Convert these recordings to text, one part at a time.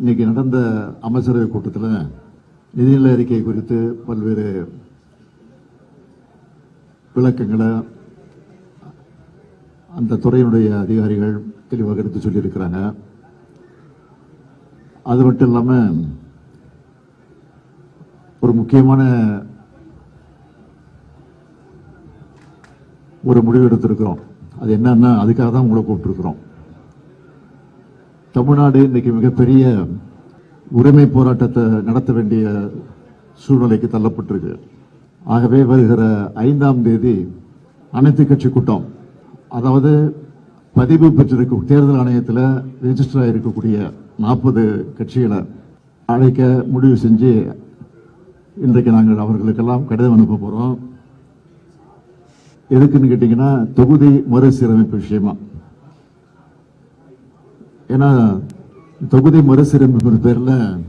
இன்னைக்கு நடந்த அமைச்சரவை கூட்டத்தில் நிதிநிலை அறிக்கை குறித்து பல்வேறு விளக்கங்களை அந்த துறையினுடைய அதிகாரிகள் தெளிவாக எடுத்து சொல்லியிருக்கிறாங்க. அது மட்டும் இல்லாமல் ஒரு முக்கியமான ஒரு முடிவு எடுத்திருக்கிறோம். அது என்னன்னா அதுக்காக தான் உங்களை கூப்பிட்டுருக்குறோம். தமிழ்நாடு இன்னைக்கு மிகப்பெரிய உரிமை போராட்டத்தை நடத்த வேண்டிய சூழ்நிலைக்கு தள்ளப்பட்டிருக்கு. ஆகவே வருகிற ஐந்தாம் தேதி அனைத்து கட்சி கூட்டம் அதாவது பதிவு பெற்றிருக்க தேர்தல் ஆணையத்தில் ரிஜிஸ்டர் ஆகிருக்கக்கூடிய நாற்பது கட்சிகளை அழைக்க முடிவு செஞ்சு இன்றைக்கு நாங்கள் அவர்களுக்கெல்லாம் கடிதம் அனுப்ப போகிறோம் எதுக்குன்னு கேட்டிங்கன்னா தொகுதி மறுசீரமைப்பு விஷயமா. ஏன்னா தொகுதி மறுசீரமைப்பு பேர்ல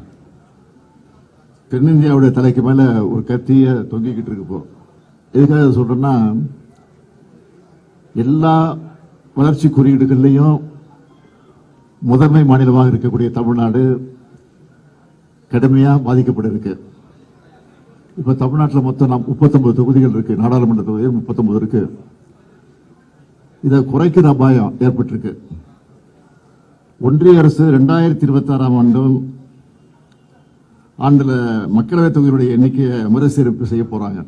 தென்னிந்தியாவுடைய தலைக்கு மேல ஒரு கத்திய தொங்கிக்கிட்டு இருக்கு இப்போ. எதுக்காக இதை சொல்றேன்னா எல்லா வளர்ச்சி குறியீடுகள்லையும் முதன்மை மாநிலமாக இருக்கக்கூடிய தமிழ்நாடு கடுமையாக பாதிக்கப்பட்டிருக்கு. இப்ப தமிழ்நாட்டில் மொத்தம் நாம் 39 தொகுதிகள் இருக்கு. நாடாளுமன்ற தொகுதிகள் 39 இருக்கு. இதை குறைக்கிற அபாயம் ஏற்பட்டிருக்கு. ஒன்றிய அரசு ரெண்டாயிரத்தி இருபத்தி ஆறாம் ஆண்டும் ஆண்டுல மக்களவைத் தொகையினுடைய எண்ணிக்கையை மறுசீரமைப்பு செய்ய போறாங்க.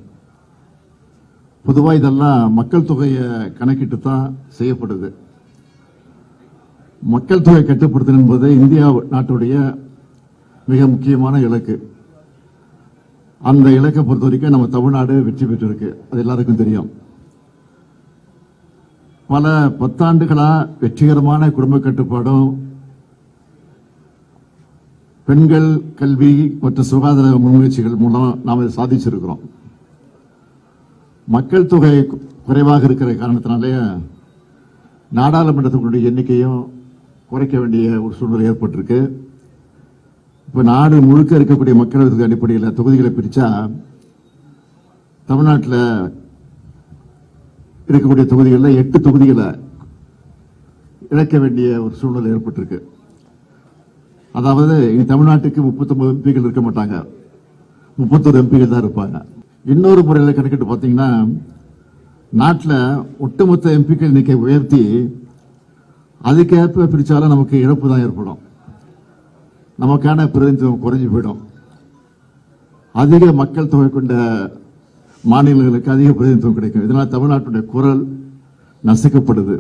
பொதுவாக இதெல்லாம் மக்கள் தொகையை கணக்கிட்டு தான் செய்யப்படுது. மக்கள் தொகை கட்டுப்படுத்தல் என்பது இந்தியா நாட்டுடைய மிக முக்கியமான இலக்கு. அந்த இலக்கை பொறுத்த வரைக்கும் நம்ம தமிழ்நாடு வெற்றி பெற்றிருக்கு. அது எல்லாருக்கும் தெரியும். பல பத்தாண்டுகளா வெற்றிகரமான குடும்ப கட்டுப்பாடும் பெண்கள் கல்வி மற்றும் சுகாதார முன்முயற்சிகள் மூலம் நாம் இதை சாதிச்சிருக்கிறோம். மக்கள் தொகை குறைவாக இருக்கிற காரணத்தினாலே நாடாளுமன்றத்தினுடைய எண்ணிக்கையும் குறைக்க வேண்டிய ஒரு சூழ்நிலை ஏற்பட்டிருக்கு. இப்போ நாடு முழுக்க இருக்கக்கூடிய மக்களவை அடிப்படையில் தொகுதிகளை பிரித்தா தமிழ்நாட்டில் இருக்கக்கூடிய தொகுதிகளில் எட்டு தொகுதிகளை இழக்க வேண்டிய ஒரு சூழ்நிலை ஏற்பட்டிருக்கு. அதாவது இனி தமிழ்நாட்டுக்கு 39 எம்பிகள் இருக்க மாட்டாங்க. முப்பத்தொரு எம்பிகள் தான் இருப்பாங்க. இன்னொரு முறையில் கணக்கிட்டு பார்த்தீங்கன்னா நாட்டில் ஒட்டுமொத்த எம்பிக்கள் எண்ணிக்கை உயர்த்தி அதுக்கேற்ப பிரித்தாலும் நமக்கு இழப்பு தான் ஏற்படும். நமக்கான பிரதிநிதித்துவம் குறைஞ்சு போயிடும். அதிக மக்கள் தொகை கொண்ட மாநிலங்களுக்கு அதிக பிரதிநிதித்துவம் கிடைக்கும். இதனால் தமிழ்நாட்டுடைய குரல் நசுக்கப்படுது.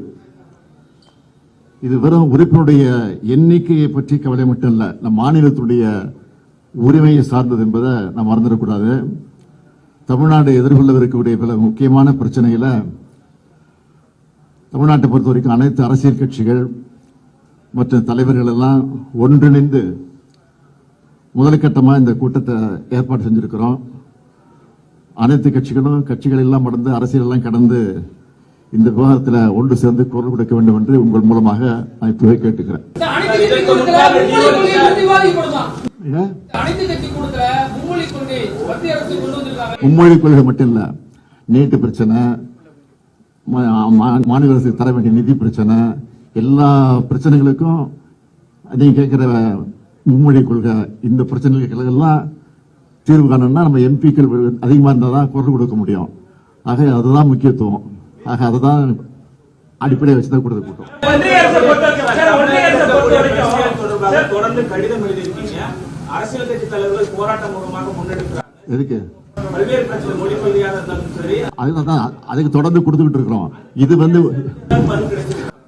இது வெறும் உறுப்பினுடைய எண்ணிக்கையை பற்றி கவலை மட்டும் இல்ல நம் மாநிலத்துடைய உரிமையை சார்ந்தது என்பதை நாம் மறந்துடக்கூடாது. தமிழ்நாடு எதிர்கொள்ளவிருக்கக்கூடிய பல முக்கியமான பிரச்சனைகளை தமிழ்நாட்டை பொறுத்த வரைக்கும் அனைத்து அரசியல் கட்சிகள் மற்றும் தலைவர்கள் எல்லாம் ஒன்றிணைந்து முதற்கட்டமா இந்த கூட்டத்தை ஏற்பாடு செஞ்சிருக்கிறோம். அனைத்து கட்சிகளும் கட்சிகள் எல்லாம் கடந்து அரசியல் எல்லாம் கடந்து இந்த விவாதத்தில் ஒன்று சேர்ந்து குரல் கொடுக்க வேண்டும் என்று உங்கள் மூலமாக நான் இப்பவே கேட்டுக்கிறேன். மும்மொழி கொள்கை மட்டும் இல்ல நீட்டு பிரச்சனை மாநில அரசுக்கு தர வேண்டிய நிதி பிரச்சனை எல்லா பிரச்சனைகளுக்கும் நீங்க கேட்கிற மும்மொழி கொள்கை இந்த பிரச்சனைகள் எல்லாம் தீர்வு காணணும்னா நம்ம எம்பிக்கள் அதிகமாக இருந்தால் தான் குரல் கொடுக்க முடியும். ஆக அதுதான் முக்கியத்துவம். ஆக அதை தான் அடிப்படையை வச்சு தான் கொடுத்து கூட்டம் தொடர்ந்து கடிதம் எழுதியிருக்கீங்க அரசியல் கட்சி தலைவர்கள் போராட்டம் மூலமாக முன்னெடுக்கிறாங்க எதுக்கு? அதுதான் அதுக்கு தொடர்ந்து கொடுத்துக்கிட்டு இருக்கிறோம். இது வந்து பதில்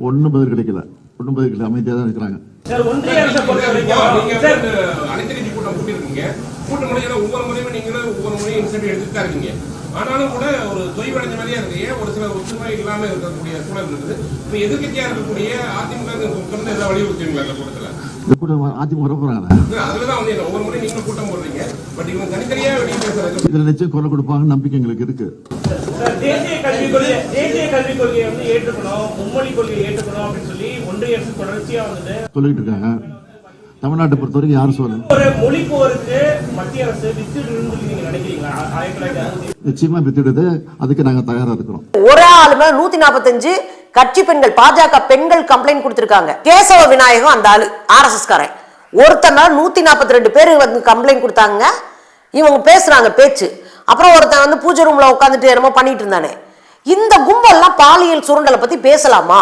ஒன்றும் பதில் கிடைக்கல. ஒன்றும் பதில் கிடைக்கல. அமைதியாக தான் இருக்கிறாங்க. கூட்டியிருக்கீங்க கூட்ட முறையில ஒவ்வொரு முறையும் நீங்களும் ஒவ்வொரு முறையும் இன்சென்டிவ் எடுத்துட்டு தான் இருக்கீங்க. ஆனாலும் கூட ஒரு தொய்வடைஞ்ச மாதிரியா இருக்கு ஏன் ஒரு சில ஒற்றுமை இல்லாம இருக்கக்கூடிய சூழல் இருக்குது. இப்ப எதிர்க்கட்சியா இருக்கக்கூடிய அதிமுக தொடர்ந்து ஏதாவது வலியுறுத்துவீங்களா கூட்டத்துல இந்த பேசுறது இதுல நிச்சயம் குரல் கொடுப்பாங்கன்னு நம்பிக்கை எங்களுக்கு இருக்கு. சார், தேசிய கல்விக் கொள்கை தேசிய கல்விக் கொள்கையை வந்து ஏற்றுக்கணும் மும்மொழி கொள்கையை ஏற்றுக்கணும் அப்படின்னு சொல்லி ஒன்றிய அரசு தொடர்ச்சியா வந்துட்டு சொல்லிட்டு இருக்காங்க. தமிழ்நாட்டை பொறுத்த வரைக்கும் யாரும் சொல்லல. நிச்சயமா வித்துடுது. அதுக்கு நாங்க தயாரா இருக்கிறோம். ஒரு ஆளுமே நூத்தி நாற்பத்தஞ்சு கட்சி பெண்கள் பாஜக பெண்கள் கம்ப்ளைண்ட் கொடுத்திருக்காங்க. கேசவ விநாயகம் அந்த ஆளு ஆர்எஸ்எஸ் காரன் ஒருத்தன் மேல நூத்தி நாற்பத்தி ரெண்டு பேர் வந்து கம்ப்ளைண்ட் கொடுத்தாங்க. இவங்க பேசுறாங்க பேச்சு. அப்புறம் ஒருத்தன் வந்து பூஜை ரூம்ல உட்காந்துட்டு என்னமோ பண்ணிட்டு இருந்தானே. இந்த கும்பல்லாம் பாலியல் சுருண்டலை பத்தி பேசலாமா?